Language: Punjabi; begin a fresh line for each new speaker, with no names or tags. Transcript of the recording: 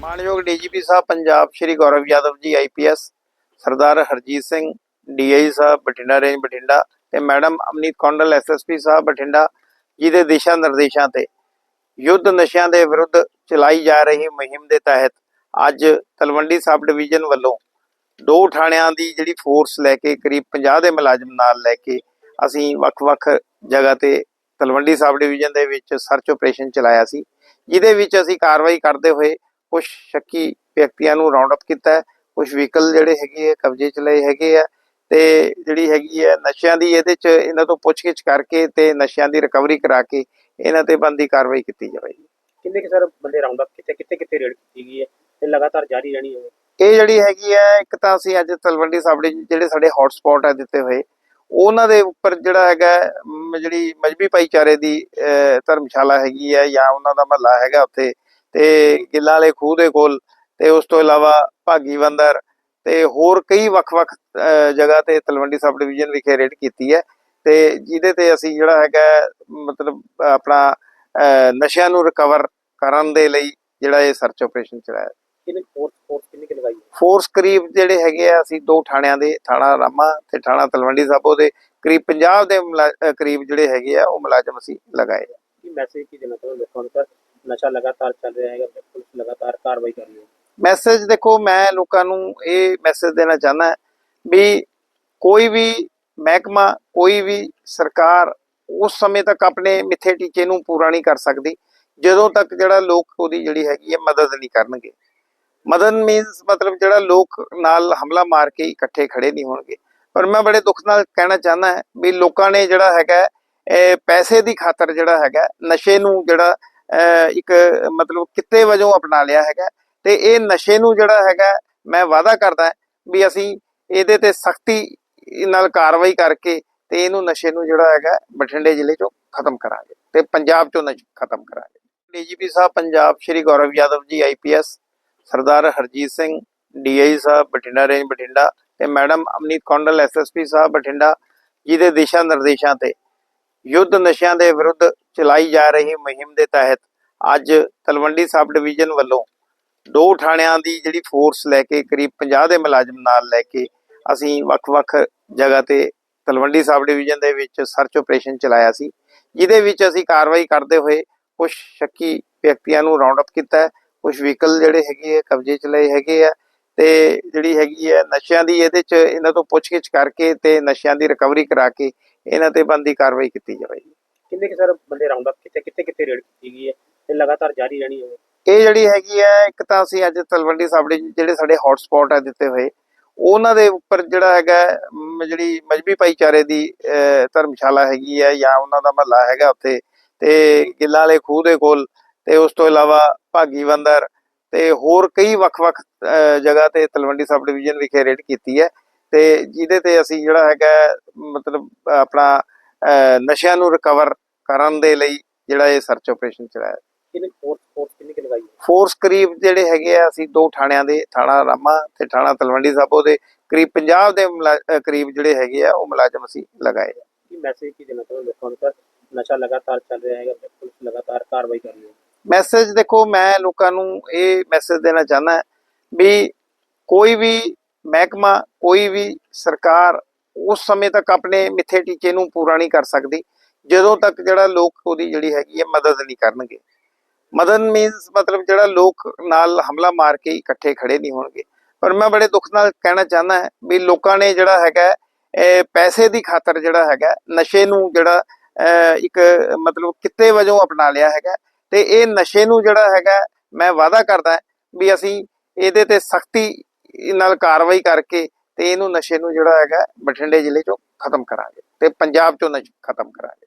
ਮਾਨਯੋਗ ਡੀਜੀਪੀ ਸਾਹਿਬ, ਪੰਜਾਬ ਸ਼੍ਰੀ ਗੌਰਵ ਯਾਦਵ ਜੀ ਆਈਪੀਐਸ ਸਰਦਾਰ ਹਰਜੀਤ ਸਿੰਘ ਡੀਆਈ ਸਾਹਿਬ, ਬਠਿੰਡਾ ਰੇਂਜ ਬਠਿੰਡਾ ਤੇ ਮੈਡਮ ਅਮਨੀਤ ਕੌਂਡਲ ਐਸਐਸਪੀ ਸਾਹਿਬ ਬਠਿੰਡਾ ਜੀ ਦੇ ਦਿਸ਼ਾ ਨਿਰਦੇਸ਼ਾਂ ਤੇ ਯੁੱਧ ਨਸ਼ਿਆਂ ਦੇ ਵਿਰੁੱਧ ਚਲਾਈ ਜਾ ਰਹੀ ਮੁਹਿੰਮ ਦੇ ਤਹਿਤ ਅੱਜ ਤਲਵੰਡੀ ਸਬ ਡਿਵੀਜ਼ਨ ਵੱਲੋਂ ਦੋ ਥਾਣਿਆਂ ਦੀ ਜਿਹੜੀ ਫੋਰਸ ਲੈ ਕੇ ਕਰੀਬ 50 ਦੇ ਮੁਲਾਜ਼ਮ ਨਾਲ ਲੈ ਕੇ ਅਸੀਂ ਵੱਖ-ਵੱਖ ਜਗ੍ਹਾ ਤੇ ਤਲਵੰਡੀ ਸਬ ਡਿਵੀਜ਼ਨ ਦੇ ਵਿੱਚ ਸਰਚ ਆਪਰੇਸ਼ਨ ਚਲਾਇਆ ਸੀ, ਜਿਹਦੇ ਵਿੱਚ ਅਸੀਂ ਕਾਰਵਾਈ ਕਰਦੇ ਹੋਏ ਕੁਝ ਸ਼ੱਕੀ ਵਿਅਕਤੀਆਂ ਨੂੰ ਰਾਉਂਡ ਅਪ ਕੀਤਾ ਹੈ ਕੁਝ ਵਹੀਕਲ ਜਿਹੜੇ ਹੈਗੇ ਆ ਕਬਜ਼ੇ ਚ ਲਏ ਹੈਗੇ ਆ ਤੇ ਜਿਹੜੀ ਹੈਗੀ ਹੈ ਨਸ਼ਿਆਂ ਦੀ ਇਹਦੇ ਚ ਇਹਨਾਂ ਤੋਂ ਪੁੱਛਗਿੱਛ ਕਰਕੇ ਤੇ ਨਸ਼ਿਆਂ ਦੀ ਰਿਕਵਰੀ ਕਰਾ ਕੇ ਇਹਨਾਂ ਤੇ ਬੰਦੀ ਕਾਰਵਾਈ ਕੀਤੀ ਜਾਵੇਗੀ
ਕਿੰਨੇ ਕਿ ਸਰ ਬੰਦੇ ਰਾਉਂਡ ਅਪ ਕੀਤੇ ਕਿੱਥੇ ਕਿੱਥੇ ਰੇਡ ਕੀਤੀ ਗਈ ਹੈ ਤੇ ਲਗਾਤਾਰ ਜਾਰੀ ਰਹਿਣੀ ਹੈ?
ਇਹ ਜਿਹੜੀ ਹੈਗੀ ਹੈ ਇੱਕ ਤਾਂ ਅਸੀਂ ਅੱਜ ਤਲਵੰਡੀ ਸਾਬੜੇ ਜਿਹੜੇ ਸਾਡੇ ਹੌਟ ਸਪੌਟ ਹੈ ਦਿੱਤੇ ਹੋਏ ਉਹਨਾਂ ਦੇ ਉੱਪਰ ਜਿਹੜਾ ਹੈਗਾ ਜਿਹੜੀ ਮਜਬੀ ਭਾਈਚਾਰੇ ਦੀ ਧਰਮਸ਼ਾਲਾ ਹੈਗੀ ਹੈ ਜਾਂ ਉਹਨਾਂ ਦਾ ਮਹੱਲਾ ਹੈਗਾ ਉੱਥੇ ਤੇ ਗਿੱਲਾਂ ਵਾਲੇ ਖੂਹ ਦੇ ਕੋਲ ਤੇ ਉਸ ਤੋਂ ਇਲਾਵਾ ਭਾਗੀ ਬੰਦਰ ਤੇ ਹੋਰ ਕਈ ਵੱਖ-ਵੱਖ ਜਗ੍ਹਾ ਤੇ ਤਲਵੰਡੀ ਸਬ ਡਿਵੀਜ਼ਨ ਵਿਖੇ ਰੇਡ ਕੀਤੀ ਹੈ। ਤੇ ਜਿਹਦੇ ਤੇ ਅਸੀਂ ਜਿਹੜਾ ਹੈਗਾ ਮਤਲਬ ਆਪਣਾ ਨਸ਼ਿਆਂ ਨੂੰ ਰਿਕਵਰ ਕਰਨ ਦੇ ਲਈ ਜਿਹੜਾ ਇਹ ਸਰਚ ਆਪਰੇਸ਼ਨ ਚਲਾਇਆ।
ਕਿੰਨੇ ਫੋਰਸ ਫੋਰਸ ਕਿੰਨੀ ਲਗਾਈ
ਫੋਰਸ ਕਰੀਬ ਜਿਹੜੇ ਹੈਗੇ ਆ ਅਸੀਂ ਦੋ ਥਾਣਿਆਂ ਦੇ ਥਾਣਾ ਰਾਮਾ ਤੇ ਥਾਣਾ ਤਲਵੰਡੀ ਸਾਬੋ ਦੇ ਕਰੀਬ 50 ਦੇ ਕਰੀਬ ਜਿਹੜੇ ਹੈਗੇ ਆ ਉਹ ਮੁਲਾਜ਼ਮ ਅਸੀਂ ਲਗਾਏ ਆ।
ਕੀ ਮੈਸੇਜ ਕੀ ਦੇਣਾ ਚਾਹੁੰਦੇ ਲੋਕਾਂ ਨੂੰ? ਸਰ ਨਸ਼ਾ ਲਗਾਤਾਰ ਚੱਲ ਰਿਹਾ ਹੈਗਾ ਪੁਲਿਸ ਲਗਾਤਾਰ ਕਾਰਵਾਈ ਕਰ ਰਹੀ ਹੈ।
ਮੈਸੇਜ ਦੇਖੋ ਮੈਂ ਲੋਕਾਂ ਨੂੰ ਇਹ ਮੈਸੇਜ ਦੇਣਾ ਚਾਹੁੰਦਾ ਵੀ ਕੋਈ ਵੀ ਮਹਿਕਮਾ ਕੋਈ ਵੀ ਸਰਕਾਰ ਉਸ ਸਮੇਂ ਤੱਕ ਆਪਣੇ ਮਿੱਥੇ ਟੀਚੇ ਨੂੰ ਪੂਰਾ ਨਹੀਂ ਕਰ ਸਕਦੀ ਜਦੋਂ ਤੱਕ ਜਿਹੜਾ ਲੋਕ ਉਹਦੀ ਜਿਹੜੀ ਹੈਗੀ ਹੈ ਮਦਦ ਨਹੀਂ ਕਰਨਗੇ। ਮਦਦ ਮੀਨਸ ਮਤਲਬ ਜਿਹੜਾ ਲੋਕ ਨਾਲ ਹਮਲਾ ਮਾਰ ਕੇ ਇਕੱਠੇ ਖੜੇ ਨਹੀਂ ਹੋਣਗੇ। ਪਰ ਮੈਂ ਬੜੇ ਦੁੱਖ ਨਾਲ ਕਹਿਣਾ ਚਾਹੁੰਦਾ ਹਾਂ ਵੀ ਲੋਕਾਂ ਨੇ ਜਿਹੜਾ ਹੈਗਾ ਪੈਸੇ ਦੀ ਖਾਤਰ ਜਿਹੜਾ ਹੈਗਾ ਨਸ਼ੇ ਨੂੰ ਜਿਹੜਾ ਅਹ, ਇੱਕ ਮਤਲਬ ਕਿੱਤੇ ਵਜੋਂ ਅਪਣਾ ਲਿਆ ਹੈਗਾ। ਤੇ ਇਹ ਨਸ਼ੇ ਨੂੰ ਜਿਹੜਾ ਹੈਗਾ ਮੈਂ ਵਾਅਦਾ ਕਰਦਾ ਵੀ ਅਸੀਂ ਇਹਦੇ ਤੇ ਸਖਤੀ ਨਾਲ ਕਾਰਵਾਈ ਕਰਕੇ ਤੇ ਇਹਨੂੰ ਨਸ਼ੇ ਨੂੰ ਜਿਹੜਾ ਹੈਗਾ ਬਠਿੰਡੇ ਜ਼ਿਲ੍ਹੇ ਚੋਂ ਖਤਮ ਕਰਾਂਗੇ ਤੇ ਪੰਜਾਬ ਚੋਂ ਨਸ਼ਾ ਖਤਮ ਕਰਾਂਗੇ। ਡੀਜੀਪੀ ਸਾਹਿਬ, ਪੰਜਾਬ ਸ਼੍ਰੀ ਗੌਰਵ ਯਾਦਵ ਜੀ ਆਈਪੀਐਸ ਸਰਦਾਰ ਹਰਜੀਤ ਸਿੰਘ ਡੀਆਈ ਸਾਹਿਬ, ਬਠਿੰਡਾ ਰੇਂਜ ਬਠਿੰਡਾ ਤੇ ਮੈਡਮ ਅਮਨੀਤ ਕੌਂਡਲ ਐਸਐਸਪੀ ਸਾਹਿਬ, ਬਠਿੰਡਾ ਜੀ ਦੇ ਦਿਸ਼ਾ ਨਿਰਦੇਸ਼ਾਂ ਤੇ ਯੁੱਧ ਨਸ਼ਿਆਂ ਦੇ ਵਿਰੁੱਧ ਚਲਾਈ ਜਾ ਰਹੀ ਮੁਹਿੰਮ ਦੇ ਤਹਿਤ ਅੱਜ ਤਲਵੰਡੀ ਸਬ ਡਿਵੀਜ਼ਨ ਵੱਲੋਂ ਦੋ ਥਾਣਿਆਂ ਦੀ ਜਿਹੜੀ ਫੋਰਸ ਲੈ ਕੇ ਕਰੀਬ 50 ਦੇ ਮੁਲਾਜ਼ਮ ਨਾਲ ਲੈ ਕੇ ਅਸੀਂ ਵੱਖ-ਵੱਖ ਜਗ੍ਹਾ ਤੇ ਤਲਵੰਡੀ ਸਬ ਡਿਵੀਜ਼ਨ ਦੇ ਵਿੱਚ ਸਰਚ ਆਪਰੇਸ਼ਨ ਚਲਾਇਆ ਸੀ, ਜਿਹਦੇ ਵਿੱਚ ਅਸੀਂ ਕਾਰਵਾਈ ਕਰਦੇ ਹੋਏ ਕੁਝ ਸ਼ੱਕੀ ਵਿਅਕਤੀਆਂ ਨੂੰ ਰਾਉਂਡ ਅਪ ਕੀਤਾ ਹੈ ਕੁਝ ਵਹੀਕਲ ਜਿਹੜੇ ਹੈਗੇ ਆ, ਕਬਜ਼ੇ ਚ ਲਏ ਹੈਗੇ ਆ ਤੇ ਜਿਹੜੀ ਹੈਗੀ ਹੈ ਨਸ਼ਿਆਂ ਦੀ ਇਹਦੇ ਚ ਇਹਨਾਂ ਤੋਂ ਪੁੱਛਗਿੱਛ ਕਰਕੇ ਤੇ ਨਸ਼ਿਆਂ ਦੀ ਰਿਕਵਰੀ ਕਰਾ ਕੇ ਇਹਨਾਂ ਤੇ ਬੰਦੀ ਕਾਰਵਾਈ ਕੀਤੀ ਜਾਵੇਗੀ।
ਕਿੰਨੇ ਕਿ ਸਰ ਬੰਦੇ ਰਾਉਂਡ ਅਪ ਕੀਤੇ ਕਿੱਥੇ ਕਿੱਥੇ ਰੇਡ ਕੀਤੀ ਗਈ ਹੈ ਤੇ ਲਗਾਤਾਰ ਜਾਰੀ ਰਹਿਣੀ ਹੋਵੇ
ਇਹ ਜਿਹੜੀ ਹੈਗੀ ਹੈ ਇੱਕ ਤਾਂ ਅਸੀਂ ਅੱਜ ਤਲਵੰਡੀ ਸਾਬੜੇ ਜਿਹੜੇ ਸਾਡੇ ਹੌਟ ਸਪੌਟ ਹੈ ਦਿੱਤੇ ਹੋਏ ਉਹਨਾਂ ਦੇ ਉੱਪਰ ਜਿਹੜਾ ਹੈਗਾ ਜਿਹੜੀ ਮਜਬੀ ਭਾਈਚਾਰੇ ਦੀ ਧਰਮਸ਼ਾਲਾ ਹੈਗੀ ਹੈ ਜਾਂ ਉਹਨਾਂ ਦਾ ਮਹੱਲਾ ਹੈਗਾ ਉੱਥੇ ਤੇ ਗਿੱਲਾਂ ਵਾਲੇ ਖੂਹ ਦੇ ਕੋਲ ਤੇ ਉਸ ਤੋਂ ਇਲਾਵਾ ਭਾਗੀ ਬੰਦਰ ਤੇ ਹੋਰ ਕਈ ਵੱਖ-ਵੱਖ ਅਹ, ਜਗ੍ਹਾ ਤੇ ਤਲਵੰਡੀ ਸਬ ਡਿਵੀਜ਼ਨ ਵਿਖੇ ਰੇਡ ਕੀਤੀ ਹੈ ਤੇ ਜਿਹਦੇ ਤੇ ਅਸੀਂ ਜਿਹੜਾ ਹੈਗਾ ਮਤਲਬ ਆਪਣਾ ਨਸ਼ਿਆਂ ਨੂੰ ਰਿਕਵਰ ਕਰਨ ਦੇ ਲਈ ਜਿਹੜਾ ਇਹ ਸਰਚ ਆਪਰੇਸ਼ਨ ਚਲਾਇਆ।
ਕਿੰਨੇ ਫੋਰਸ ਫੋਰਸ ਕਿੰਨੀ
ਫੋਰਸ ਕਰੀਬ ਜਿਹੜੇ ਹੈਗੇ ਆ ਅਸੀਂ ਦੋ ਥਾਣਿਆਂ ਦੇ ਥਾਣਾ ਰਾਮਾ ਤੇ ਥਾਣਾ ਤਲਵੰਡੀ ਸਾਬੋ ਦੇ ਕਰੀਬ 50 ਦੇ ਕਰੀਬ ਜਿਹੜੇ ਹੈਗੇ ਆ ਉਹ ਮੁਲਾਜ਼ਮ ਅਸੀਂ ਲਗਾਏ ਆ।
ਕੀ ਮੈਸੇਜ ਕੀ ਦੇਣਾ ਚਾਹੁੰਦੇ ਲੋਕਾਂ ਨੂੰ? ਸਰ ਨਸ਼ਾ ਲਗਾਤਾਰ ਚੱਲ ਰਿਹਾ ਹੈਗਾ ਪੁਲਿਸ ਲਗਾਤਾਰ ਕਾਰਵਾਈ ਕਰ ਰਹੀ ਹੈ।
ਮੈਸੇਜ ਦੇਖੋ ਮੈਂ ਲੋਕਾਂ ਨੂੰ ਇਹ ਮੈਸੇਜ ਦੇਣਾ ਚਾਹੁੰਦਾ ਵੀ ਕੋਈ ਵੀ ਮਹਿਕਮਾ ਕੋਈ ਵੀ ਸਰਕਾਰ ਉਸ ਸਮੇਂ ਤੱਕ ਆਪਣੇ ਮਿੱਥੇ ਟੀਚੇ ਨੂੰ ਪੂਰਾ ਨਹੀਂ ਕਰ ਸਕਦੀ ਜਦੋਂ ਤੱਕ ਜਿਹੜਾ ਲੋਕ ਉਹਦੀ ਜਿਹੜੀ ਹੈਗੀ ਹੈ ਮਦਦ ਨਹੀਂ ਕਰਨਗੇ। ਮਦਨ ਮੀਨਸ ਮਤਲਬ ਜਿਹੜਾ ਲੋਕ ਨਾਲ ਹਮਲਾ ਮਾਰ ਕੇ ਇਕੱਠੇ ਖੜੇ ਨਹੀਂ ਹੋਣਗੇ। ਪਰ ਮੈਂ ਬੜੇ ਦੁੱਖ ਨਾਲ ਕਹਿਣਾ ਚਾਹੁੰਦਾ ਵੀ ਲੋਕਾਂ ਨੇ ਜਿਹੜਾ ਹੈਗਾ ਪੈਸੇ ਦੀ ਖਾਤਰ ਜਿਹੜਾ ਹੈਗਾ, ਨਸ਼ੇ ਨੂੰ ਜਿਹੜਾ ਇੱਕ ਮਤਲਬ ਕਿੱਤੇ ਵਜੋਂ ਅਪਣਾ ਲਿਆ ਹੈਗਾ। ਤੇ ਇਹ ਨਸ਼ੇ ਨੂੰ ਜਿਹੜਾ ਹੈਗਾ, ਮੈਂ ਵਾਅਦਾ ਕਰਦਾ ਵੀ ਅਸੀਂ ਇਹਦੇ ਤੇ ਸਖਤੀ ਨਾਲ ਕਾਰਵਾਈ ਕਰਕੇ ਤੇ ਇਹਨੂੰ ਨਸ਼ੇ ਨੂੰ ਜਿਹੜਾ ਹੈਗਾ ਬਠਿੰਡੇ ਜ਼ਿਲ੍ਹੇ ਚੋਂ ਖਤਮ ਕਰਾਂਗੇ ਤੇ ਪੰਜਾਬ ਚੋਂ ਨਸ਼ਾ ਖਤਮ ਕਰਾਂਗੇ।